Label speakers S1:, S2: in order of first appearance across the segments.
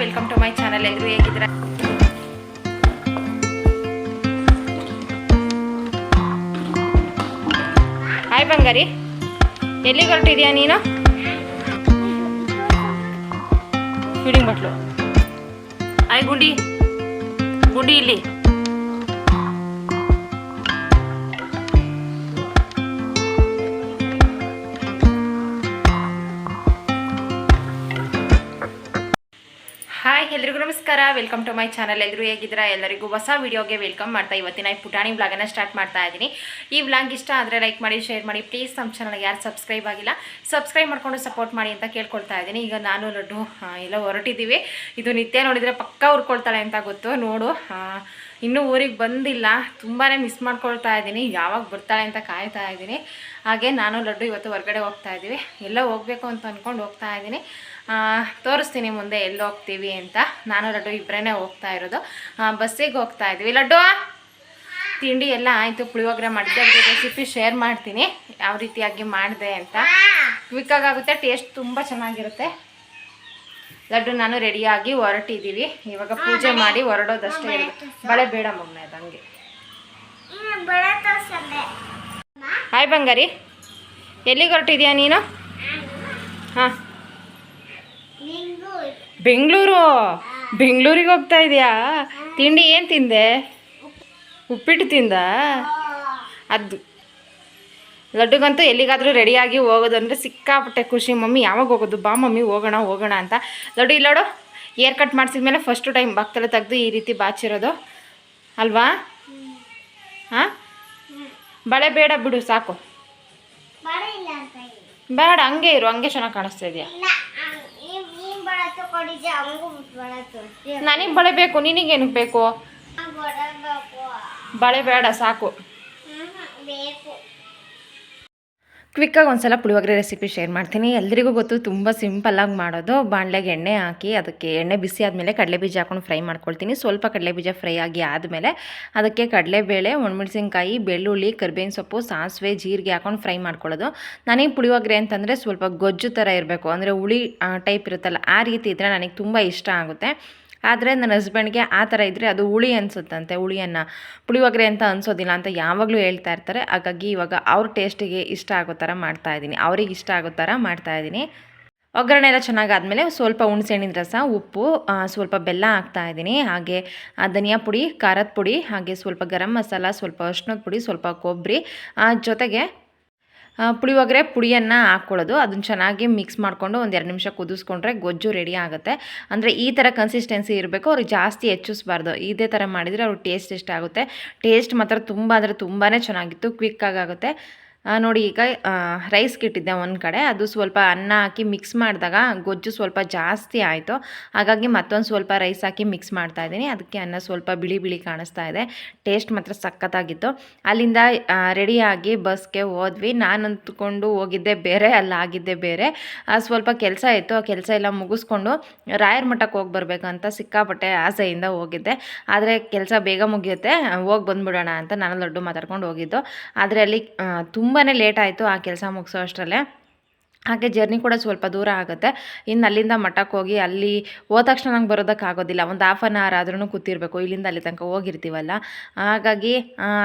S1: Welcome to my channel ಎಲ್ಲರೂ ಹೇಗಿದ್ದೀರಾ? Hi ಬಂಗಾರಿ, ಎಲ್ಲಿಗೆ ಹೊರಟಿದ್ಯಾ ನೀನು? ಫೀಡಿಂಗ್ ಬಟ್ಲು. ಹಾಯ್ ಗುಂಡಿ ಗುಂಡಿ ಇಲ್ಲಿ. ಎಲ್ರಿಗೂ ನಮಸ್ಕಾರ. ವೆಲ್ಕಮ್ ಟು ಮೈ ಚಾನಲ್ ಎಲ್ಲರೂ ಹೇಗಿದ್ದೀರಾ? ಎಲ್ಲರಿಗೂ ಹೊಸ ವಿಡಿಯೋಗೆ ವೆಲ್ಕಮ್ ಮಾಡ್ತಾ ಇವತ್ತಿನ ಈ ಪುಟಾಣಿ ವ್ಲಾಗನ್ನು ಸ್ಟಾರ್ಟ್ ಮಾಡ್ತಾ ಇದ್ದೀನಿ ಈ ವ್ಲಾಗ್ ಇಷ್ಟ ಆದರೆ ಲೈಕ್ ಮಾಡಿ ಶೇರ್ ಮಾಡಿ. ಪ್ಲೀಸ್ ನಮ್ಮ ಚಾನಲ್ಗೆ ಯಾರು ಸಬ್ಸ್ಕ್ರೈಬ್ ಆಗಿಲ್ಲ ಸಬ್ಸ್ಕ್ರೈಬ್ ಮಾಡ್ಕೊಂಡು ಸಪೋರ್ಟ್ ಮಾಡಿ ಅಂತ ಕೇಳ್ಕೊಳ್ತಾ ಇದ್ದೀನಿ ಈಗ ನಾನು ಲಡ್ಡು ಎಲ್ಲ ಹೊರಟಿದ್ದೀವಿ ಇದು ನಿತ್ಯ ನೋಡಿದರೆ ಪಕ್ಕ ಹುರ್ಕೊಳ್ತಾಳೆ ಅಂತ ಗೊತ್ತು. ನೋಡು ಇನ್ನೂ ಊರಿಗೆ ಬಂದಿಲ್ಲ. ತುಂಬಾ ಮಿಸ್ ಮಾಡ್ಕೊಳ್ತಾ ಇದ್ದೀನಿ ಯಾವಾಗ ಬರ್ತಾಳೆ ಅಂತ ಕಾಯ್ತಾ ಇದ್ದೀನಿ ಹಾಗೆ ನಾನು ಲಡ್ಡು ಇವತ್ತು ಹೊರಗಡೆ ಹೋಗ್ತಾ ಇದ್ದೀವಿ ಎಲ್ಲ ಹೋಗಬೇಕು ಅಂತ ಅಂದ್ಕೊಂಡು ಹೋಗ್ತಾ ಇದ್ದೀನಿ ತೋರಿಸ್ತೀನಿ ಮುಂದೆ ಎಲ್ಲಿ ಹೋಗ್ತೀವಿ ಅಂತ. ನಾನು, ಲಡ್ಡು ಇಬ್ಬರೇ ಹೋಗ್ತಾ ಇರೋದು. ಬಸ್ಸಿಗೆ ಹೋಗ್ತಾ ಇದ್ವಿ. ಲಡ್ಡು, ತಿಂಡಿ ಎಲ್ಲ ಆಯಿತು, ಪುಳಿಯೋಗರೆ ಮಾಡಿದ್ದೆ. ಅದ್ರ ರೆಸಿಪಿ ಶೇರ್ ಮಾಡ್ತೀನಿ. ಯಾವ ರೀತಿಯಾಗಿ ಮಾಡಿದೆ ಅಂತ. ಕ್ವಿಕ್ಕಾಗುತ್ತೆ ಟೇಸ್ಟ್ ತುಂಬ ಚೆನ್ನಾಗಿರುತ್ತೆ. ಲಡ್ಡು ನಾನು ರೆಡಿಯಾಗಿ ಹೊರಟಿದ್ದೀವಿ ಇವಾಗ ಪೂಜೆ ಮಾಡಿ ಹೊರಡೋದಷ್ಟೇ ಬಳೆ ಬೇಡ ಮಮ್ಮಿ ಅದಂಗೆ ಹಾಯ್ ಬಂಗಾರಿ. ಎಲ್ಲಿಗೆ ಹೊರಟಿದ್ಯಾ ನೀನು? ಹಾಂ. ಬೆಂಗಳೂರು? ಬೆಂಗಳೂರಿಗೆ ಹೋಗ್ತಾ ಇದೆಯಾ? ತಿಂಡಿ ಏನು ತಿಂದೆ? ಉಪ್ಪಿಟ್ಟು ತಿಂದ? ಅದು. ಲಡ್ಡುಗಂತೂ ಎಲ್ಲಿಗಾದರೂ ರೆಡಿಯಾಗಿ ಹೋಗೋದು ಅಂದರೆ ಸಿಕ್ಕಾಪಟ್ಟೆ ಖುಷಿ. ಮಮ್ಮಿ ಯಾವಾಗ ಹೋಗೋದು? ಬಾ ಮಮ್ಮಿ ಹೋಗೋಣ ಹೋಗೋಣ ಅಂತ. ಲಡ್ಡು ಇಲ್ಲೋಡು ಏರ್ ಕಟ್ ಮಾಡಿಸಿದ್ಮೇಲೆ ಫಸ್ಟು ಟೈಮ್ ಬಾಕ್ತಲೆ ತೆಗೆದು ಈ ರೀತಿ ಬಾಚಿರೋದು. ಅಲ್ವಾ? ಹಾಂ? ಬಳೆ ಬೇಡ ಬಿಡು ಸಾಕು. ಬೇಡ ಹಂಗೆ ಇರು ಹಂಗೆ ಚೆನ್ನಾಗಿ ಕಾಣಿಸ್ತಾ ಇದೆಯಾ? ನನಗೆ ಬಳೆ ಬೇಕು ನಿನಗೇನಕ್ಕೆ ಬೇಕು? ಬಳೆ ಬೇಡ ಸಾಕು. ಕ್ವಿಕ್ಕಾಗಿ ಒಂದ್ಸಲ ಪುಳಿಯೋಗರೆ ರೆಸಿಪಿ ಶೇರ್ ಮಾಡ್ತೀನಿ ಎಲ್ರಿಗೂ ಗೊತ್ತು ತುಂಬ ಸಿಂಪಲ್ಲಾಗಿ ಮಾಡೋದು ಬಾಣಲೆಗೆ ಎಣ್ಣೆ ಹಾಕಿ ಅದಕ್ಕೆ ಎಣ್ಣೆ ಬಿಸಿ ಆದಮೇಲೆ ಕಡಲೆ ಬೀಜ ಹಾಕೊಂಡು ಫ್ರೈ ಮಾಡ್ಕೊಳ್ತೀನಿ ಸ್ವಲ್ಪ ಕಡಲೆ ಬೀಜ ಫ್ರೈ ಆಗಿ ಆದಮೇಲೆ ಅದಕ್ಕೆ ಕಡಲೆಬೇಳೆ ಒಣಮೆಣಸಿನ್ಕಾಯಿ ಬೆಳ್ಳುಳ್ಳಿ ಕರ್ಬೇವಿನ ಸೊಪ್ಪು ಸಾಸಿವೆ ಜೀರಿಗೆ ಹಾಕೊಂಡು ಫ್ರೈ ಮಾಡ್ಕೊಳ್ಳೋದು ನನಗೆ ಪುಳಿಯೋಗರೆ ಅಂತಂದರೆ ಸ್ವಲ್ಪ ಗೊಜ್ಜು ಥರ ಇರಬೇಕು ಅಂದರೆ ಹುಳಿ ಟೈಪ್ ಇರುತ್ತಲ್ಲ ಆ ರೀತಿ ಇದ್ದರೆ ನನಗೆ ತುಂಬ ಇಷ್ಟ ಆಗುತ್ತೆ ಆದರೆ ನನ್ನ ಹಸ್ಬೆಂಡ್ಗೆ ಆ ಥರ ಇದ್ದರೆ ಅದು ಹುಳಿ ಅನಿಸುತ್ತಂತೆ, ಹುಳಿಯನ್ನು. ಪುಳಿಯೋಗರೆ ಅಂತ ಅನಿಸೋದಿಲ್ಲ ಅಂತ ಯಾವಾಗಲೂ ಹೇಳ್ತಾ ಇರ್ತಾರೆ. ಹಾಗಾಗಿ ಇವಾಗ ಅವ್ರ ಟೇಸ್ಟಿಗೆ ಇಷ್ಟ ಆಗೋ ಥರ ಮಾಡ್ತಾ ಇದ್ದೀನಿ. ಅವ್ರಿಗೆ ಇಷ್ಟ ಆಗೋ ಥರ ಮಾಡ್ತಾ ಇದ್ದೀನಿ. ಒಗ್ಗರಣೆ ಎಲ್ಲ ಚೆನ್ನಾಗಾದಮೇಲೆ ಸ್ವಲ್ಪ ಹುಣಸೆಹಣ್ಣಿನ ರಸ, ಉಪ್ಪು ಸ್ವಲ್ಪ ಬೆಲ್ಲ ಹಾಕ್ತಾ ಇದ್ದೀನಿ. ಹಾಗೆ ಧನಿಯಾ ಪುಡಿ, ಖಾರದ ಪುಡಿ, ಹಾಗೆ ಸ್ವಲ್ಪ ಗರಂ ಮಸಾಲ, ಸ್ವಲ್ಪ ಅರ್ಶಿನದ ಪುಡಿ, ಸ್ವಲ್ಪ ಕೊಬ್ಬರಿ ಜೊತೆಗೆ ಪುಳಿಯೋಗರೆ ಪುಡಿಯನ್ನು ಹಾಕ್ಕೊಳ್ಳೋದು ಅದನ್ನು ಚೆನ್ನಾಗಿ ಮಿಕ್ಸ್ ಮಾಡಿಕೊಂಡು ಒಂದು ಎರಡು ನಿಮಿಷ ಕುದಿಸ್ಕೊಂಡ್ರೆ ಗೊಜ್ಜು ರೆಡಿ ಆಗುತ್ತೆ. ಅಂದರೆ ಈ ಥರ ಕನ್ಸಿಸ್ಟೆನ್ಸಿ ಇರಬೇಕು ಅವ್ರಿಗೆ ಜಾಸ್ತಿ ಹೆಚ್ಚಿಸ್ಬಾರ್ದು. ಇದೇ ಥರ ಮಾಡಿದರೆ ಅವ್ರ ಟೇಸ್ಟ್ ಇಷ್ಟ ಆಗುತ್ತೆ. ಟೇಸ್ಟ್ ಮಾತ್ರ ತುಂಬ ಅಂದರೆ ತುಂಬಾ ಚೆನ್ನಾಗಿತ್ತು ಕ್ವಿಕ್ಕಾಗಿ ಆಗುತ್ತೆ. ಆ, ನೋಡಿ ಈಗ ರೈಸ್ಗೆ ಇಟ್ಟಿದ್ದೆ ಒಂದು ಕಡೆ. ಅದು ಸ್ವಲ್ಪ ಅನ್ನ ಹಾಕಿ ಮಿಕ್ಸ್ ಮಾಡಿದಾಗ ಗೊಜ್ಜು ಸ್ವಲ್ಪ ಜಾಸ್ತಿ ಆಯಿತು. ಹಾಗಾಗಿ ಮತ್ತೊಂದು ಸ್ವಲ್ಪ ರೈಸ್ ಹಾಕಿ ಮಿಕ್ಸ್ ಮಾಡ್ತಾ ಇದ್ದೀನಿ. ಅದಕ್ಕೆ ಅನ್ನ ಸ್ವಲ್ಪ ಬಿಳಿ ಬಿಳಿ ಕಾಣಿಸ್ತಾ ಇದೆ. ಟೇಸ್ಟ್ ಮಾತ್ರ ಸಖತ್ತಾಗಿತ್ತು. ಅಲ್ಲಿಂದ ರೆಡಿಯಾಗಿ ಬಸ್ಗೆ ಹೋದ್ವಿ. ನಾನು ಅಂದ್ಕೊಂಡು ಹೋಗಿದ್ದೆ ಬೇರೆ, ಅಲ್ಲಿ ಆಗಿದ್ದೆ ಬೇರೆ. ಸ್ವಲ್ಪ ಕೆಲಸ ಇತ್ತು. ಆ ಕೆಲಸ ಎಲ್ಲ ಮುಗಿಸ್ಕೊಂಡು ರಾಯರ್ ಮಠಕ್ಕೆ ಹೋಗಿ ಬರಬೇಕಂತ ಸಿಕ್ಕಾಪಟ್ಟೆ ಆಸೆಯಿಂದ ಹೋಗಿದ್ದೆ. ಆದರೆ ಕೆಲಸ ಬೇಗ ಮುಗಿಯುತ್ತೆ. ಹೋಗಿ ಬಂದ್ಬಿಡೋಣ ಅಂತ ನಾನು ದೊಡ್ಡ ಮಾತಾಡ್ಕೊಂಡು ಹೋಗಿದ್ದು. ಆದರೆ ಅಲ್ಲಿ ತುಂಬಾ ಲೇಟ್ ಆಯಿತು ಆ ಕೆಲಸ ಮುಗಿಸೋ ಅಷ್ಟರಲ್ಲೇ. ಹಾಗೆ ಜರ್ನಿ ಕೂಡ ಸ್ವಲ್ಪ ದೂರ ಆಗುತ್ತೆ. ಇನ್ನು ಅಲ್ಲಿಂದ ಮಠಕ್ಕೆ ಹೋಗಿ ಅಲ್ಲಿ ಹೋದ ತಕ್ಷಣ ನಂಗೆ ಬರೋದಕ್ಕಾಗೋದಿಲ್ಲ ಒಂದು ಹಾಫ್ ಆನ್ ಅವರ್ ಆದ್ರೂ ಕೂತಿರ್ಬೇಕು. ಇಲ್ಲಿಂದ ಅಲ್ಲಿ ತನಕ ಹೋಗಿರ್ತೀವಲ್ಲ. ಹಾಗಾಗಿ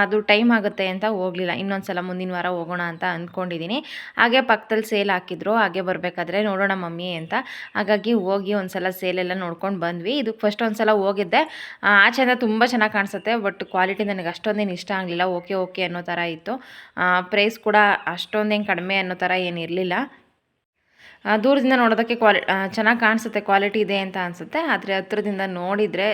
S1: ಅದು ಟೈಮ್ ಆಗುತ್ತೆ ಅಂತ ಹೋಗಲಿಲ್ಲ. ಇನ್ನೊಂದು ಸಲ ಮುಂದಿನ ವಾರ ಹೋಗೋಣ ಅಂತ ಅಂದ್ಕೊಂಡಿದ್ದೀನಿ ಹಾಗೆ ಪಕ್ಕದಲ್ಲಿ ಸೇಲ್ ಹಾಕಿದ್ರು. ಹಾಗೆ ಬರಬೇಕಾದ್ರೆ ನೋಡೋಣ ಮಮ್ಮಿ ಅಂತ. ಹಾಗಾಗಿ ಹೋಗಿ ಒಂದು ಸಲ ಸೇಲೆಲ್ಲ ನೋಡ್ಕೊಂಡು ಬಂದ್ವಿ. ಇದು ಫಸ್ಟ್ ಒಂದು ಸಲ ಹೋಗಿದ್ದೆ ಆಚೆಯಿಂದ ತುಂಬ ಚೆನ್ನಾಗಿ ಕಾಣಿಸುತ್ತೆ. ಬಟ್ ಕ್ವಾಲಿಟಿ ನನಗೆ ಅಷ್ಟೊಂದೇನು ಇಷ್ಟ ಆಗಲಿಲ್ಲ. ಓಕೆ ಓಕೆ ಅನ್ನೋ ಥರ ಇತ್ತು. ಪ್ರೈಸ್ ಕೂಡ ಅಷ್ಟೊಂದೇನು ಕಡಿಮೆ ಅನ್ನೋ ಥರ ಏನಿರಲಿಲ್ಲ ದೂರದಿಂದ ನೋಡೋದಕ್ಕೆ ಕ್ವಾಲಿ ಚೆನ್ನಾಗಿ ಕಾಣಿಸುತ್ತೆ ಕ್ವಾಲಿಟಿ ಇದೆ ಅಂತ ಅನಿಸುತ್ತೆ. ಆದರೆ ಹತ್ರದಿಂದ ನೋಡಿದರೆ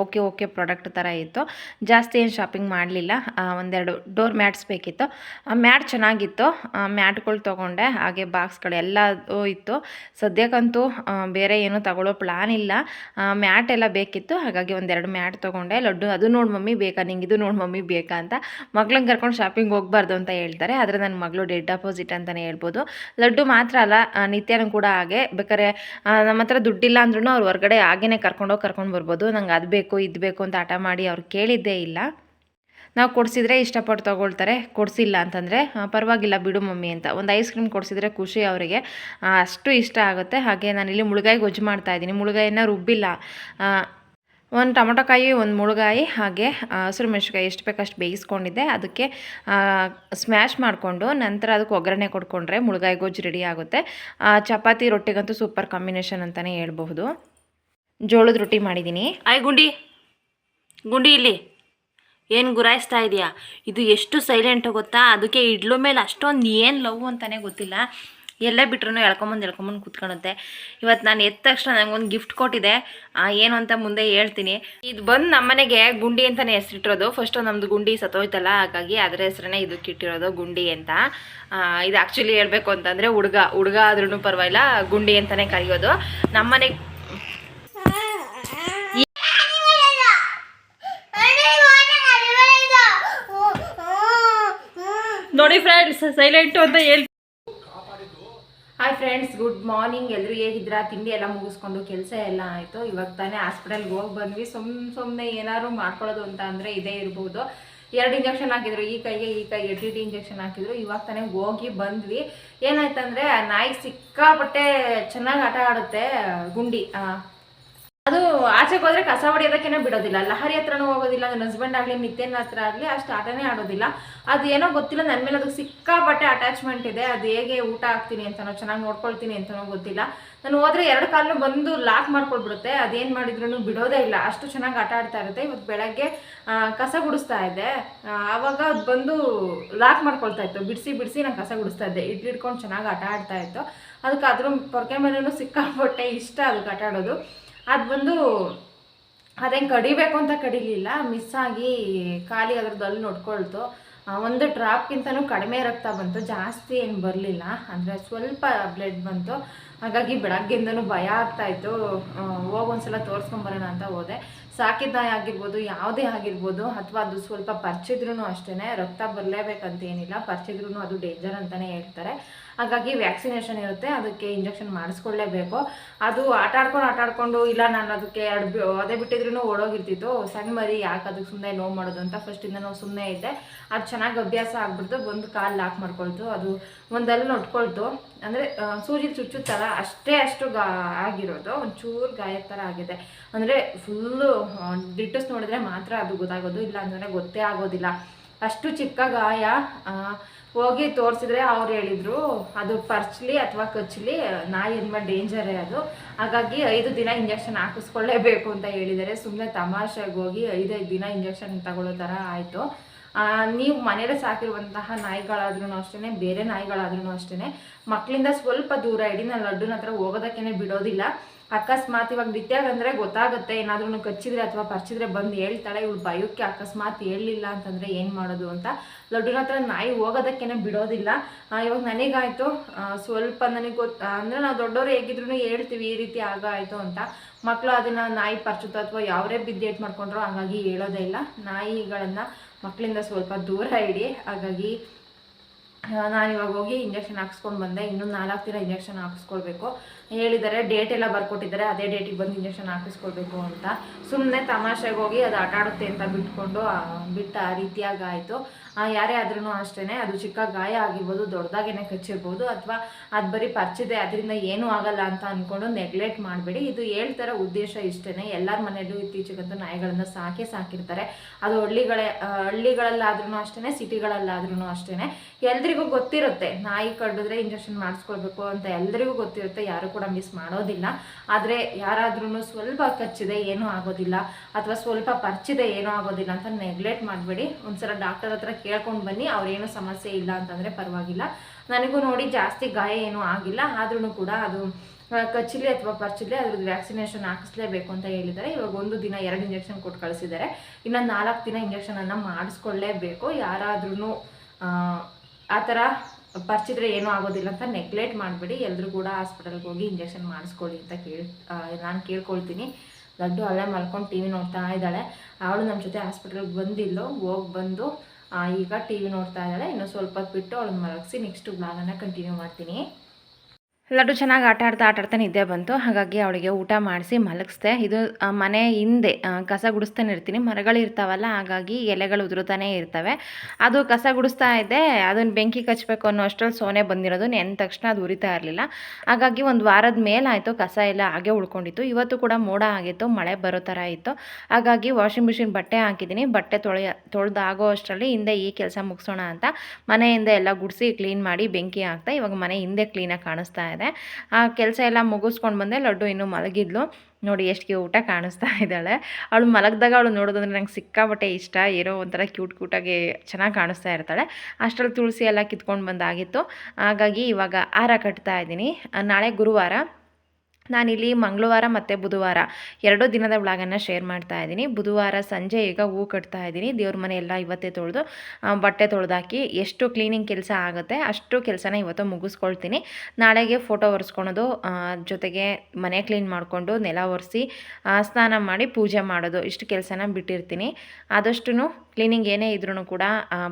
S1: ಓಕೆ ಓಕೆ ಪ್ರಾಡಕ್ಟ್ ಥರ ಇತ್ತು. ಜಾಸ್ತಿ ಏನು ಶಾಪಿಂಗ್ ಮಾಡಲಿಲ್ಲ. ಒಂದೆರಡು ಡೋರ್ ಮ್ಯಾಟ್ಸ್ ಬೇಕಿತ್ತು. ಆ ಮ್ಯಾಟ್ ಚೆನ್ನಾಗಿತ್ತು. ಮ್ಯಾಟ್ಗಳು ತೊಗೊಂಡೆ. ಹಾಗೆ ಬಾಕ್ಸ್ಗಳು ಎಲ್ಲ ಇತ್ತು. ಸದ್ಯಕ್ಕಂತೂ ಬೇರೆ ಏನು ತಗೊಳ್ಳೋ ಪ್ಲಾನ್ ಇಲ್ಲ. ಮ್ಯಾಟ್ ಎಲ್ಲ ಬೇಕಿತ್ತು. ಹಾಗಾಗಿ ಒಂದೆರಡು ಮ್ಯಾಟ್ ತೊಗೊಂಡೆ. ಲಡ್ಡು, ಅದು ನೋಡಿ ಮಮ್ಮಿ ಬೇಕಾ? ನಿಂಗೆ ಇದು ನೋಡಿ ಮಮ್ಮಿ ಬೇಕಾ ಅಂತ ಮಗ್ಳನ್ನ ಕರ್ಕೊಂಡು ಶಾಪಿಂಗ್ ಹೋಗಬಾರ್ದು ಅಂತ ಹೇಳ್ತಾರೆ. ಆದರೆ ನನ್ನ ಮಗಳು ಡೆಡ್ ಅಪೋಸಿಟ್ ಅಂತಲೇ ಹೇಳ್ಬೋದು. ಲಡ್ಡು ಮಾತ್ರ ಅಲ್ಲ ಆ, ನಿತ್ಯನೂ ಕೂಡ ಹಾಗೆ. ಬೇಕಾದ್ರೆ ನಮ್ಮ ಹತ್ರ ದುಡ್ಡಿಲ್ಲ ಅಂದ್ರೂ ಅವ್ರು ಹೊರಗಡೆ ಹಾಗೇನೆ ಕರ್ಕೊಂಡೋಗಿ ಕರ್ಕೊಂಡು ಬರ್ಬೋದು. ನಂಗೆ ಅದು ಬೇಕು ಇದು ಬೇಕು ಅಂತ ಹಠ ಮಾಡಿ ಅವ್ರು ಕೇಳಿದ್ದೇ ಇಲ್ಲ. ನಾವು ಕೊಡಿಸಿದ್ರೆ ಇಷ್ಟಪಟ್ಟು ತೊಗೊಳ್ತಾರೆ. ಕೊಡಿಸಿಲ್ಲ ಅಂತಂದರೆ ಪರವಾಗಿಲ್ಲ ಬಿಡು ಮಮ್ಮಿ ಅಂತ. ಒಂದು ಐಸ್ ಕ್ರೀಮ್ ಕೊಡಿಸಿದ್ರೆ ಖುಷಿ ಅವರಿಗೆ. ಅಷ್ಟು ಇಷ್ಟ ಆಗುತ್ತೆ. ಹಾಗೆ ನಾನಿಲ್ಲಿ ಮುಳುಗಾಯಿ ಗೊಜ್ಜು ಮಾಡ್ತಾ ಇದ್ದೀನಿ. ಮುಳುಗಾಯಿನ ರುಬ್ಬಿಲ್ಲ. ಒಂದು ಟೊಮೊಟೊಕಾಯಿ ಒಂದು ಮುಳುಗಾಯಿ ಹಾಗೆ ಹಸಿರು ಮೆಣಸಿನ್ಕಾಯಿ ಎಷ್ಟು ಬೇಕಷ್ಟು ಬೇಯಿಸ್ಕೊಂಡಿದ್ದೆ. ಅದಕ್ಕೆ ಸ್ಮ್ಯಾಶ್ ಮಾಡಿಕೊಂಡು ನಂತರ ಅದಕ್ಕೆ ಒಗ್ಗರಣೆ ಕೊಟ್ಕೊಂಡ್ರೆ ಮುಳುಗಾಯಿ ಗೊಜ್ಜು ರೆಡಿ ಆಗುತ್ತೆ. ಚಪಾತಿ ರೊಟ್ಟಿಗಂತೂ ಸೂಪರ್ ಕಾಂಬಿನೇಷನ್ ಅಂತಲೇ ಹೇಳ್ಬಹುದು. ಜೋಳದ ರೊಟ್ಟಿ ಮಾಡಿದ್ದೀನಿ
S2: ಆಯ್ ಗುಂಡಿ ಗುಂಡಿ ಇಲ್ಲಿ. ಏನು ಗುರಾಯಿಸ್ತಾ ಇದೆಯಾ? ಇದು ಎಷ್ಟು ಸೈಲೆಂಟ್ ಗೊತ್ತಾ? ಅದಕ್ಕೆ ಇಡ್ಲು ಮೇಲೆ ಅಷ್ಟೊಂದು ಏನು ಲವ್ ಅಂತಲೇ ಗೊತ್ತಿಲ್ಲ. ಎಲ್ಲೇ ಬಿಟ್ರೂ ಎಳ್ಕೊಂಬಂದು ಎಳ್ಕೊಂಬಂದು ಕೂತ್ಕೊಳುತ್ತೆ ಇವತ್ತು ನಾನು ಎದ್ದ ತಕ್ಷಣ ನನಗೊಂದು ಗಿಫ್ಟ್ ಕೊಟ್ಟಿದೆ. ಏನು ಅಂತ ಮುಂದೆ ಹೇಳ್ತೀನಿ. ಇದು ಬಂದು ನಮ್ಮನೆಗೆ ಗುಂಡಿ ಅಂತಲೇ ಹೆಸರಿಟ್ಟಿರೋದು. ಫಸ್ಟು ನಮ್ಮದು ಗುಂಡಿ ಸತ್ತೋಯ್ತಲ್ಲ ಹಾಗಾಗಿ ಅದರ ಹೆಸರನ್ನೇ ಇದಕ್ಕೆ ಇಟ್ಟಿರೋದು ಗುಂಡಿ ಅಂತ. ಇದು ಆ್ಯಕ್ಚುಲಿ ಹೇಳಬೇಕು ಅಂತಂದರೆ ಹುಡುಗ ಹುಡುಗ ಆದ್ರೂ ಪರವಾಗಿಲ್ಲ ಗುಂಡಿ ಅಂತಲೇ ಕರೆಯೋದು. ನಮ್ಮನೆಗೆ ನೋಡಿ ಫ್ರೆಂಡ್ಸ್ ಸೈಲೆಂಟು ಅಂತ ಹೇಳಿ
S1: ಹಾಯ್ ಫ್ರೆಂಡ್ಸ್ ಗುಡ್ ಮಾರ್ನಿಂಗ್ ಎಲ್ಲರೂ ಹೇಗಿದ್ದೀರಾ? ತಿಂಡಿ ಎಲ್ಲ ಮುಗಿಸ್ಕೊಂಡು ಕೆಲಸ ಎಲ್ಲ ಆಯಿತು. ಇವಾಗ ತಾನೇ ಹಾಸ್ಪಿಟಲ್ಗೆ ಹೋಗಿ ಬಂದ್ವಿ. ಸುಮ್ ಸುಮ್ಮನೆ ಏನಾದ್ರು ಮಾಡ್ಕೊಳ್ಳೋದು ಅಂತ ಅಂದರೆ ಇದೇ ಇರ್ಬೋದು. ಎರಡು ಇಂಜೆಕ್ಷನ್ ಹಾಕಿದ್ರು. ಈ ಕೈಗೆ ಈ ಕೈಗೆ ಟಿ ಟಿ ಇಂಜೆಕ್ಷನ್ ಹಾಕಿದ್ರು. ಇವಾಗ ತಾನೇ ಹೋಗಿ ಬಂದ್ವಿ. ಏನಾಯ್ತಂದ್ರೆ, ನಾಯಿ ಸಿಕ್ಕಾಪಟ್ಟೆ ಚೆನ್ನಾಗಿ ಆಟ ಆಡುತ್ತೆ, ಗುಂಡಿ. ಅದು ಆಚೆಗೆ ಹೋದ್ರೆ ಕಸ ಹೊಡಿಯೋದಕ್ಕೇನೆ ಬಿಡೋದಿಲ್ಲ. ಲಹರಿ ಹತ್ರನೂ ಹೋಗೋದಿಲ್ಲ, ನನ್ನ ಹಸ್ಬೆಂಡ್ ಆಗಲಿ, ನಿತ್ಯನ ಹತ್ರ ಆಗಲಿ, ಅಷ್ಟು ಆಟನೇ ಆಡೋದಿಲ್ಲ. ಅದು ಏನೋ ಗೊತ್ತಿಲ್ಲ ನನ್ನ ಮೇಲೆ ಅದಕ್ಕೆ ಸಿಕ್ಕಾಪಟ್ಟೆ ಅಟ್ಯಾಚ್ಮೆಂಟ್ ಇದೆ. ಅದು ಹೇಗೆ ಊಟ ಹಾಕ್ತೀನಿ ಅಂತನೋ, ಚೆನ್ನಾಗಿ ನೋಡ್ಕೊಳ್ತೀನಿ ಅಂತನೋ ಗೊತ್ತಿಲ್ಲ. ನಾನು ಹೋದ್ರೆ ಎರಡು ಕಾಲು ಬಂದು ಲಾಕ್ ಮಾಡ್ಕೊಳ್ಬಿಡುತ್ತೆ. ಅದೇನು ಮಾಡಿದ್ರು ಬಿಡೋದೇ ಇಲ್ಲ. ಅಷ್ಟು ಚೆನ್ನಾಗಿ ಆಟ ಆಡ್ತಾ ಇರುತ್ತೆ. ಇವತ್ತು ಬೆಳಗ್ಗೆ ಕಸ ಗುಡಿಸ್ತಾ ಇದ್ದೆ. ಆವಾಗ ಅದು ಬಂದು ಲಾಕ್ ಮಾಡ್ಕೊಳ್ತಾ ಇತ್ತು. ಬಿಡಿಸಿ ಬಿಡಿಸಿ ನಾನು ಕಸ ಗುಡಿಸ್ತಾ ಇದ್ದೆ. ಇಟ್ಟು ಇಟ್ಕೊಂಡು ಚೆನ್ನಾಗಿ ಆಟ ಆಡ್ತಾ ಇತ್ತು. ಅದಕ್ಕೆ ಅದ್ರ ಪೊರ್ಕೆ ಮೇಲೂ ಸಿಕ್ಕಾಪಟ್ಟೆ ಇಷ್ಟ ಅದಕ್ಕೆ ಆಟ ಆಡೋದು. ಅದು ಬಂದು ಅದೇನು ಕಡಿಬೇಕು ಅಂತ ಕಡಿಲಿಲ್ಲ ಮಿಸ್ ಆಗಿ ಖಾಲಿ ಅದ್ರದ್ದು ಅಲ್ಲಿ ನೋಡ್ಕೊಳ್ತು ಒಂದು ಡ್ರಾಪ್ಗಿಂತನೂ ಕಡಿಮೆ ರಕ್ತ ಬಂತು, ಜಾಸ್ತಿ ಏನು ಬರಲಿಲ್ಲ. ಅಂದರೆ ಸ್ವಲ್ಪ ಬ್ಲಡ್ ಬಂತು. ಹಾಗಾಗಿ ಬೆಳಗ್ಗೆಯಿಂದನೂ ಭಯ ಆಗ್ತಾಯಿತ್ತು ಇತ್ತು. ಹೋಗಿ ಒಂದ್ಸಲ ತೋರಿಸ್ಕೊಂಬರೋಣ ಅಂತ ಹೋದೆ. ಸಾಕಿದ್ದಾಯ ಆಗಿರ್ಬೋದು, ಯಾವುದೇ ಆಗಿರ್ಬೋದು, ಅಥವಾ ಅದು ಸ್ವಲ್ಪ ಪರಿಚಿದ್ರೂ ಅಷ್ಟೇ ರಕ್ತ ಬರಲೇಬೇಕಂತ ಏನಿಲ್ಲ ಪರಿಚಿದ್ರೂ ಅದು ಡೇಂಜರ್ ಅಂತಲೇ ಹೇಳ್ತಾರೆ. ಹಾಗಾಗಿ ವ್ಯಾಕ್ಸಿನೇಷನ್ ಇರುತ್ತೆ, ಅದಕ್ಕೆ ಇಂಜೆಕ್ಷನ್ ಮಾಡಿಸ್ಕೊಳ್ಳೇಬೇಕು. ಅದು ಆಟ ಆಡ್ಕೊಂಡು ಆಟ ಆಡ್ಕೊಂಡು ಇಲ್ಲ, ನಾನು ಅದಕ್ಕೆ ಎರಡು ಅದೇ ಬಿಟ್ಟಿದ್ರು ಓಡೋಗಿರ್ತಿತ್ತು. ಸಣ್ಣ ಮರಿ ಯಾಕೆ ಅದಕ್ಕೆ ಸುಮ್ಮನೆ ನೋವು ಮಾಡೋದು ಅಂತ ಫಸ್ಟಿಂದ ನಾವು ಸುಮ್ಮನೆ ಇದ್ದೆ. ಅದು ಚೆನ್ನಾಗಿ ಅಭ್ಯಾಸ ಆಗ್ಬಿಡ್ತು ಒಂದು ಕಾಲು ಲಾಕ್ ಮಾಡ್ಕೊಳ್ತು. ಅದು ಒಂದಲ್ಲಿ ನೋಡ್ಕೊಳ್ತು. ಅಂದರೆ ಸೂಜಿ ಚುಚ್ಚುತ್ತಲ್ಲ ಅಷ್ಟೇ ಅಷ್ಟು ಗಾ, ಆಗಿರೋದು. ಒಂಚೂರು ಗಾಯದ ಥರ ಆಗಿದೆ. ಅಂದರೆ ಫುಲ್ಲು ಡಿಟಸ್ ನೋಡಿದ್ರೆ ಮಾತ್ರ ಅದು ಗೊತ್ತಾಗೋದು. ಇಲ್ಲ ಅಂದರೆ ಗೊತ್ತೇ ಆಗೋದಿಲ್ಲ. ಅಷ್ಟು ಚಿಕ್ಕ ಗಾಯ ಹೋಗಿ ತೋರಿಸಿದ್ರೆ ಅವ್ರು ಹೇಳಿದ್ರು, ಅದು ಪರ್ಚ್ಲಿ ಅಥವಾ ಕಚ್ಚಲಿ, ನಾಯಿ ಅಂದ್ಮೇಲೆ ಡೇಂಜರೇ ಅದು. ಹಾಗಾಗಿ ಐದು ದಿನ ಇಂಜೆಕ್ಷನ್ ಹಾಕಿಸ್ಕೊಳ್ಳೇಬೇಕು ಅಂತ ಹೇಳಿದ್ದಾರೆ. ಸುಮ್ಮನೆ ತಮಾಷೆಗೆ ಹೋಗಿ ಐದೈದು ದಿನ ಇಂಜೆಕ್ಷನ್ ತಗೊಳ್ಳೋ ಥರ ಆಯಿತು. ನೀವು ಮನೇಲಿ ಸಾಕಿರುವಂತಹ ನಾಯಿಗಳಾದ್ರೂ ಅಷ್ಟೇ ಬೇರೆ ನಾಯಿಗಳಾದ್ರೂ ಅಷ್ಟೇ ಮಕ್ಕಳಿಂದ ಸ್ವಲ್ಪ ದೂರ ಇಡಿ ನಾನು ಲಡ್ಡುನ ಹತ್ರ ಹೋಗೋದಕ್ಕೇನೆ ಬಿಡೋದಿಲ್ಲ. ಅಕಸ್ಮಾತ್ ಇವಾಗ ನಿತ್ಯಾಗಂದ್ರೆ ಗೊತ್ತಾಗುತ್ತೆ, ಏನಾದ್ರೂ ಕಚ್ಚಿದ್ರೆ ಅಥವಾ ಪರ್ಚಿದ್ರೆ ಬಂದು ಹೇಳ್ತಾಳೆ, ಇವಳು ಭಯಕ್ಕೆ ಅಕಸ್ಮಾತ್ ಹೇಳಲಿಲ್ಲ ಅಂತಂದ್ರೆ ಏನು ಮಾಡೋದು ಅಂತ. ಲಡ್ಡುನ ಹತ್ರ ನಾಯಿ ಹೋಗೋದಕ್ಕೇನೆ ಬಿಡೋದಿಲ್ಲ. ಇವಾಗ ನನಗಾಯ್ತು. ಸ್ವಲ್ಪ ನನಗೆ ಗೊತ್ತ ಅಂದರೆ ನಾವು ದೊಡ್ಡವರು ಹೇಗಿದ್ರು ಹೇಳ್ತೀವಿ, ಈ ರೀತಿ ಆಗ ಆಯ್ತು ಅಂತ. ಮಕ್ಕಳು ಅದನ್ನ ನಾಯಿ ಪರ್ಚುತ್ತೋ ಅಥವಾ ಯಾವರೇ ಬಿದ್ದೇಟ್ ಮಾಡ್ಕೊಂಡ್ರು, ಹಾಗಾಗಿ ಹೇಳೋದೇ ಇಲ್ಲ. ನಾಯಿಗಳನ್ನು ಮಕ್ಕಳಿಂದ ಸ್ವಲ್ಪ ದೂರ ಇಡಿ. ಹಾಗಾಗಿ ನಾನು ಇವಾಗ ಹೋಗಿ ಇಂಜೆಕ್ಷನ್ ಹಾಕ್ಸ್ಕೊಂಡು ಬಂದೆ. ಇನ್ನೂ ನಾಲ್ಕು ದಿನ ಇಂಜೆಕ್ಷನ್ ಹಾಕಿಸ್ಕೊಳ್ಬೇಕು. ಹೇಳಿದ್ದಾರೆ ಡೇಟ್ ಎಲ್ಲ ಬರ್ಕೊಟ್ಟಿದ್ದಾರೆ, ಅದೇ ಡೇಟಿಗೆ ಬಂದು ಇಂಜೆಕ್ಷನ್ ಹಾಕಿಸ್ಕೊಳ್ಬೇಕು ಅಂತ. ಸುಮ್ಮನೆ ತಮಾಷೆಗೆ ಹೋಗಿ ಅದು ಆಟಾಡುತ್ತೆ ಅಂತ ಬಿಟ್ಕೊಂಡು ಬಿಟ್ಟ ಆ ರೀತಿಯಾಗಿ ಆಯಿತು. ಯಾರೇ ಆದ್ರೂ ಅಷ್ಟೇ ಅದು ಚಿಕ್ಕ ಗಾಯ ಆಗಿರ್ಬೋದು, ದೊಡ್ಡದಾಗೇನೆ ಕಚ್ಚಿರ್ಬೋದು, ಅಥವಾ ಅದು ಬರೀ ಪರ್ಚಿದೆ, ಅದರಿಂದ ಏನೂ ಆಗಲ್ಲ ಅಂತ ಅಂದ್ಕೊಂಡು ನೆಗ್ಲೆಕ್ಟ್ ಮಾಡಬೇಡಿ. ಇದು ಹೇಳ್ತಾರ ಉದ್ದೇಶ ಇಷ್ಟೇ ಎಲ್ಲರ ಮನೆಯಲ್ಲೂ ಇತ್ತೀಚೆಗಂತೂ ನಾಯಿಗಳನ್ನು ಸಾಕೇ ಸಾಕಿರ್ತಾರೆ. ಅದು ಹಳ್ಳಿಗಳೇ ಹಳ್ಳಿಗಳಲ್ಲಾದ್ರೂ ಅಷ್ಟೇ ಸಿಟಿಗಳಲ್ಲಾದ್ರೂ ಅಷ್ಟೇ ಎಲ್ರಿಗೂ ಗೊತ್ತಿರುತ್ತೆ, ನಾಯಿ ಕಡಿದ್ರೆ ಇಂಜೆಕ್ಷನ್ ಮಾಡಿಸ್ಕೊಳ್ಬೇಕು ಅಂತ ಎಲ್ರಿಗೂ ಗೊತ್ತಿರುತ್ತೆ, ಯಾರು ಕೂಡ ಮಿಸ್ ಮಾಡೋದಿಲ್ಲ. ಆದರೆ ಯಾರಾದ್ರೂ ಸ್ವಲ್ಪ ಕಚ್ಚಿದೆ, ಏನೂ ಆಗೋದಿಲ್ಲ. ಅಥವಾ ಸ್ವಲ್ಪ ಪರ್ಚಿದೆ, ಏನೂ ಆಗೋದಿಲ್ಲ ಅಂತ ನೆಗ್ಲೆಕ್ಟ್ ಮಾಡಬೇಡಿ. ಒಂದ್ಸಲ ಡಾಕ್ಟರ್ ಹತ್ರ ಕೇಳ್ಕೊಂಡು ಬನ್ನಿ, ಅವ್ರೇನು ಸಮಸ್ಯೆ ಇಲ್ಲ ಅಂತಂದರೆ ಪರವಾಗಿಲ್ಲ. ನನಗೂ ನೋಡಿ ಜಾಸ್ತಿ ಗಾಯ ಏನೂ ಆಗಿಲ್ಲ. ಆದ್ರೂ ಕೂಡ ಅದು ಕಚ್ಚಿಲಿ ಅಥವಾ ಪರ್ಚಿಲಿ ಅದ್ರದ್ದು ವ್ಯಾಕ್ಸಿನೇಷನ್ ಹಾಕಿಸ್ಲೇಬೇಕು ಅಂತ ಹೇಳಿದ್ದಾರೆ. ಇವಾಗ ಒಂದು ದಿನ ಎರಡು ಇಂಜೆಕ್ಷನ್ ಕೊಟ್ಟು ಕಳಿಸಿದ್ದಾರೆ. ಇನ್ನು ನಾಲ್ಕು ದಿನ ಇಂಜೆಕ್ಷನನ್ನು ಮಾಡಿಸ್ಕೊಳ್ಳೇಬೇಕು. ಯಾರಾದ್ರೂ ಆ ಥರ ಪರ್ಚಿದ್ರೆ ಏನೂ ಆಗೋದಿಲ್ಲ ಅಂತ ನೆಗ್ಲೆಕ್ಟ್ ಮಾಡಬೇಡಿ. ಎಲ್ಲರೂ ಕೂಡ ಹಾಸ್ಪಿಟಲ್ಗೆ ಹೋಗಿ ಇಂಜೆಕ್ಷನ್ ಮಾಡಿಸ್ಕೊಳ್ಳಿ ಅಂತ ಕೇಳಿ ನಾನು ಕೇಳ್ಕೊಳ್ತೀನಿ. ಲಡ್ಡು ಅಲ್ಲೇ ಮಲ್ಕೊಂಡು ಟಿ ವಿ ನೋಡ್ತಾ ಇದ್ದಾಳೆ. ಅವಳು ನಮ್ಮ ಜೊತೆ ಹಾಸ್ಪಿಟಲ್ಗೆ ಬಂದಿಲ್ಲೋ, ಹೋಗಿ ಬಂದು ಈಗ ಟಿ ವಿ ನೋಡ್ತಾ ಇದ್ದಾಳೆ. ಇನ್ನೂ ಸ್ವಲ್ಪ ಬಿಟ್ಟು ಅವಳನ್ನ ಮಲಗಿಸಿ ನೆಕ್ಸ್ಟ್ ಬ್ಲಾಗನ್ನು ಕಂಟಿನ್ಯೂ ಮಾಡ್ತೀನಿ. ಲಡ್ಡು ಚೆನ್ನಾಗಿ ಆಟ ಆಡ್ತಾ ಆಟ ಆಡ್ತಾ ನಿದ್ದೆ ಬಂತು. ಹಾಗಾಗಿ ಅವಳಿಗೆ ಊಟ ಮಾಡಿಸಿ ಮಲಗಿಸ್ದೆ. ಇದು ಮನೆ ಹಿಂದೆ ಕಸ ಗುಡಿಸ್ತಾನೆ ಇರ್ತೀನಿ. ಮರಗಳು ಇರ್ತಾವಲ್ಲ, ಹಾಗಾಗಿ ಎಲೆಗಳು ಉದುರುತ್ತಾನೆ ಇರ್ತವೆ. ಅದು ಕಸ ಗುಡಿಸ್ತಾ ಇದ್ದೆ. ಅದನ್ನು ಬೆಂಕಿ ಕಚ್ಚಬೇಕು ಅನ್ನೋ ಅಷ್ಟರಲ್ಲಿ ಸೋನೆ ಬಂದಿರೋದು. ನೆಂದ ತಕ್ಷಣ ಅದು ಉರಿತಾ ಇರಲಿಲ್ಲ. ಹಾಗಾಗಿ ಒಂದು ವಾರದ ಮೇಲಾಯಿತು ಕಸ ಎಲ್ಲ ಹಾಗೆ ಉಳ್ಕೊಂಡಿತ್ತು. ಇವತ್ತು ಕೂಡ ಮೋಡ ಆಗಿತ್ತು, ಮಳೆ ಬರೋ ಥರ ಇತ್ತು. ಹಾಗಾಗಿ ವಾಷಿಂಗ್ ಮಿಷಿನ್ ಬಟ್ಟೆ ಹಾಕಿದ್ದೀನಿ. ಬಟ್ಟೆ ತೊಳೆಯ ತೊಳೆದಾಗೋ ಅಷ್ಟರಲ್ಲಿ ಹಿಂದೆ ಈ ಕೆಲಸ ಮುಗಿಸೋಣ ಅಂತ ಮನೆಯಿಂದ ಎಲ್ಲ ಗುಡಿಸಿ ಕ್ಲೀನ್ ಮಾಡಿ ಬೆಂಕಿ ಹಾಕ್ತಾ ಇವಾಗ ಮನೆ ಹಿಂದೆ ಕ್ಲೀನಾಗಿ ಕಾಣಿಸ್ತಾ ಇದೆ. ಆ ಕೆಲಸ ಎಲ್ಲ ಮುಗಿಸ್ಕೊಂಡು ಬಂದೆ. ಲಡ್ಡು ಇನ್ನೂ ಮಲಗಿದ್ಲು. ನೋಡಿ ಎಷ್ಟು ಊಟ ಕಾಣಿಸ್ತಾ ಇದ್ದಾಳೆ. ಅವಳು ಮಲಗಿದಾಗ ಅವಳು ನೋಡೋದಂದ್ರೆ ನಂಗೆ ಸಿಕ್ಕಾಪಟ್ಟೆ ಇಷ್ಟ. ಏನೋ ಒಂಥರ ಕ್ಯೂಟ್ ಕ್ಯೂಟಾಗಿ ಚೆನ್ನಾಗಿ ಕಾಣಿಸ್ತಾ ಇರ್ತಾಳೆ. ಅಷ್ಟರಲ್ಲಿ ತುಳಸಿ ಎಲ್ಲ ಕಿತ್ಕೊಂಡು ಬಂದಾಗಿತ್ತು. ಹಾಗಾಗಿ ಇವಾಗ ಹಾರ ಕಟ್ತಾ ಇದ್ದೀನಿ. ನಾಳೆ ಗುರುವಾರ ನಾನಿಲ್ಲಿ ಮಂಗಳವಾರ ಮತ್ತು ಬುಧವಾರ ಎರಡೂ ದಿನದ ಬ್ಲಾಗನ್ನು ಶೇರ್ ಮಾಡ್ತಾ ಇದ್ದೀನಿ. ಬುಧವಾರ ಸಂಜೆ ಈಗ ಹೂ ಕಟ್ತಾ ಇದ್ದೀನಿ. ದೇವ್ರ ಮನೆ ಎಲ್ಲ ಇವತ್ತೇ ತೊಳೆದು ಬಟ್ಟೆ ತೊಳೆದಾಕಿ ಎಷ್ಟು ಕ್ಲೀನಿಂಗ್ ಕೆಲಸ ಆಗುತ್ತೆ ಅಷ್ಟು ಕೆಲಸನ ಇವತ್ತು ಮುಗಿಸ್ಕೊಳ್ತೀನಿ. ನಾಳೆಗೆ ಫೋಟೋ ಒರೆಸ್ಕೊಳೋದು ಜೊತೆಗೆ ಮನೆ ಕ್ಲೀನ್ ಮಾಡಿಕೊಂಡು ನೆಲ ಒರೆಸಿ ಸ್ನಾನ ಮಾಡಿ ಪೂಜೆ ಮಾಡೋದು ಇಷ್ಟು ಕೆಲಸನ ಬಿಟ್ಟಿರ್ತೀನಿ. ಆದಷ್ಟು ಕ್ಲೀನಿಂಗ್ ಏನೇ ಇದ್ರೂ ಕೂಡ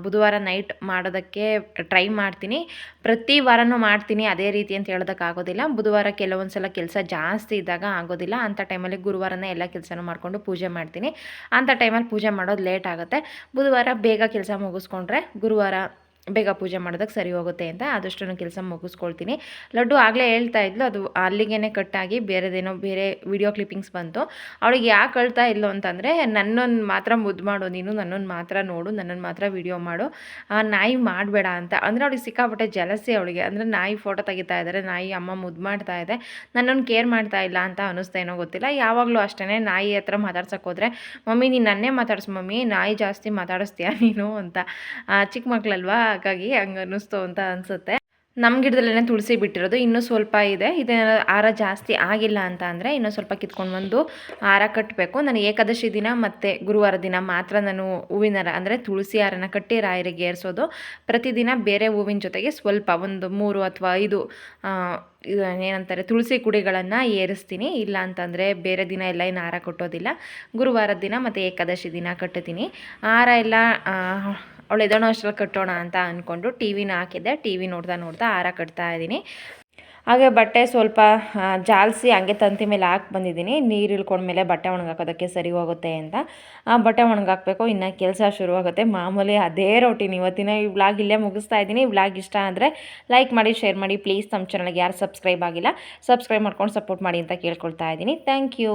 S1: ಬುಧವಾರ ನೈಟ್ ಮಾಡೋದಕ್ಕೆ ಟ್ರೈ ಮಾಡ್ತೀನಿ. ಪ್ರತಿ ವಾರನೂ ಮಾಡ್ತೀನಿ, ಅದೇ ರೀತಿ ಅಂತ ಹೇಳೋದಕ್ಕಾಗೋದಿಲ್ಲ. ಬುಧವಾರ ಕೆಲವೊಂದು ಸಲ ಕೆಲಸ ಜಾಸ್ತಿ ಇದ್ದಾಗ ಆಗೋದಿಲ್ಲ. ಅಂಥ ಟೈಮಲ್ಲಿ ಗುರುವಾರನೇ ಎಲ್ಲ ಕೆಲಸನೂ ಮಾಡಿಕೊಂಡು ಪೂಜೆ ಮಾಡ್ತೀನಿ. ಅಂಥ ಟೈಮಲ್ಲಿ ಪೂಜೆ ಮಾಡೋದು ಲೇಟ್ ಆಗುತ್ತೆ. ಬುಧವಾರ ಬೇಗ ಕೆಲಸ ಮುಗಿಸ್ಕೊಂಡ್ರೆ ಗುರುವಾರ ಬೇಗ ಪೂಜೆ ಮಾಡೋದಕ್ಕೆ ಸರಿ ಹೋಗುತ್ತೆ ಅಂತ ಆದಷ್ಟು ಕೆಲಸ ಮುಗಿಸ್ಕೊಳ್ತೀನಿ. ಲಡ್ಡು ಆಗಲೇ ಹೇಳ್ತಾ ಇದ್ಲು ಅದು ಅಲ್ಲಿಗೇನೆ ಕಟ್ಟಾಗಿ ಬೇರೆದೇನೋ ಬೇರೆ ವಿಡಿಯೋ ಕ್ಲಿಪ್ಪಿಂಗ್ಸ್ ಬಂತು. ಅವಳಿಗೆ ಯಾಕೆ ಅಳ್ತಾ ಇದ್ಲು ಅಂತಂದರೆ ನನ್ನೊಂದು ಮಾತ್ರ ಮುದ್ದು ಮಾಡು ನೀನು ನನ್ನೊಂದು ಮಾತ್ರ ನೋಡು ನನ್ನನ್ನು ಮಾತ್ರ ವಿಡಿಯೋ ಮಾಡು ಆ, ನಾಯಿ ಮಾಡಬೇಡ ಅಂತ. ಅಂದರೆ ಅವಳಿಗೆ ಸಿಕ್ಕಾಪಟ್ಟೆ ಜಲಸಿ ಅವಳಿಗೆ. ಅಂದರೆ ನಾಯಿ ಫೋಟೋ ತೆಗಿತಾ ಇದ್ದಾರೆ ನಾಯಿ ಅಮ್ಮ ಮುದ್ದು ಮಾಡ್ತಾ ಇದೆ ನನ್ನನ್ನು ಕೇರ್ ಮಾಡ್ತಾ ಇಲ್ಲ ಅಂತ ಅನ್ನಿಸ್ತಾ ಏನೋ ಗೊತ್ತಿಲ್ಲ. ಯಾವಾಗಲೂ ಅಷ್ಟೇ ನಾಯಿ ಹತ್ರ ಮಾತಾಡ್ಸೋಕ್ಕೋದ್ರೆ ಹೋದರೆ ಮಮ್ಮಿ ನೀನು ನನ್ನೇ ಮಾತಾಡ್ಸು ಮಮ್ಮಿ ನಾಯಿ ಜಾಸ್ತಿ ಮಾತಾಡಿಸ್ತೀಯ ನೀನು? ಅಂತ. ಚಿಕ್ಕ ಮಕ್ಕಳಲ್ವಾ ಹಾಗಾಗಿ ಹಂಗೆ ಅನ್ನಿಸ್ತು ಅಂತ ಅನಿಸುತ್ತೆ. ನಮ್ಮ ಗಿಡದಲ್ಲೇ ತುಳಸಿ ಬಿಟ್ಟಿರೋದು, ಇನ್ನೂ ಸ್ವಲ್ಪ ಇದೆ. ಇದೇನಾದ್ರು ಹಾರ ಜಾಸ್ತಿ ಆಗಿಲ್ಲ ಅಂತ ಅಂದರೆ ಇನ್ನೂ ಸ್ವಲ್ಪ ಕಿತ್ಕೊಂಡು ಬಂದು ಹಾರ ಕಟ್ಟಬೇಕು ನಾನು ಏಕಾದಶಿ ದಿನ ಮತ್ತು ಗುರುವಾರ ದಿನ ಮಾತ್ರ ನಾನು ಹೂವಿನ ಹಾರ, ಅಂದರೆ ತುಳಸಿ ಹಾರನ ಕಟ್ಟಿ ರಾಯರಿಗೆ ಏರಿಸೋದು. ಪ್ರತಿದಿನ ಬೇರೆ ಹೂವಿನ ಜೊತೆಗೆ ಸ್ವಲ್ಪ ಒಂದು ಮೂರು ಅಥವಾ ಐದು ಏನಂತಾರೆ ತುಳಸಿ ಕುಡಿಗಳನ್ನು ಏರಿಸ್ತೀನಿ. ಇಲ್ಲ ಅಂತಂದರೆ ಬೇರೆ ದಿನ ಎಲ್ಲ ಏನು ಹಾರ ಕಟ್ಟೋದಿಲ್ಲ. ಗುರುವಾರದ ದಿನ ಮತ್ತು ಏಕಾದಶಿ ದಿನ ಕಟ್ಟುತ್ತೀನಿ ಹಾರ ಎಲ್ಲ ಅವಳು ಎದೋಣ ಅಷ್ಟರಲ್ಲಿ ಕಟ್ಟೋಣ ಅಂತ ಅಂದ್ಕೊಂಡು ಟಿ ವಿನ ಹಾಕಿದ್ದೆ. ಟಿ ವಿ ನೋಡ್ತಾ ನೋಡ್ತಾ ಹಾರ ಕಟ್ತಾ ಇದ್ದೀನಿ. ಹಾಗೆ ಬಟ್ಟೆ ಸ್ವಲ್ಪ ಜಾಲಿಸಿ ಹಂಗೆ ತಂತಿ ಮೇಲೆ ಹಾಕಿ ಬಂದಿದ್ದೀನಿ. ನೀರು ಇಳ್ಕೊಂಡ್ಮೇಲೆ ಬಟ್ಟೆ ಒಣಗಾಕೋದಕ್ಕೆ ಸರಿ ಹೋಗುತ್ತೆ ಅಂತ. ಆ, ಬಟ್ಟೆ ಒಣಗಾಕಬೇಕು. ಇನ್ನು ಕೆಲಸ ಶುರುವಾಗುತ್ತೆ ಮಾಮೂಲಿ ಅದೇ ರೊಟೀನ್ ಇವತ್ತಿನ ಈ ವ್ಲಾಗ್ ಇಲ್ಲೇ ಮುಗಿಸ್ತಾ ಇದ್ದೀನಿ. ವ್ಲಾಗ್ ಇಷ್ಟ ಅಂದರೆ ಲೈಕ್ ಮಾಡಿ ಶೇರ್ ಮಾಡಿ. ಪ್ಲೀಸ್ ನಮ್ಮ ಚಾನಲ್ಗೆ ಯಾರು ಸಬ್ಸ್ಕ್ರೈಬ್ ಆಗಿಲ್ಲ ಸಬ್ಸ್ಕ್ರೈಬ್ ಮಾಡ್ಕೊಂಡು ಸಪೋರ್ಟ್ ಮಾಡಿ ಅಂತ ಕೇಳ್ಕೊಳ್ತಾ ಇದ್ದೀನಿ. Thank you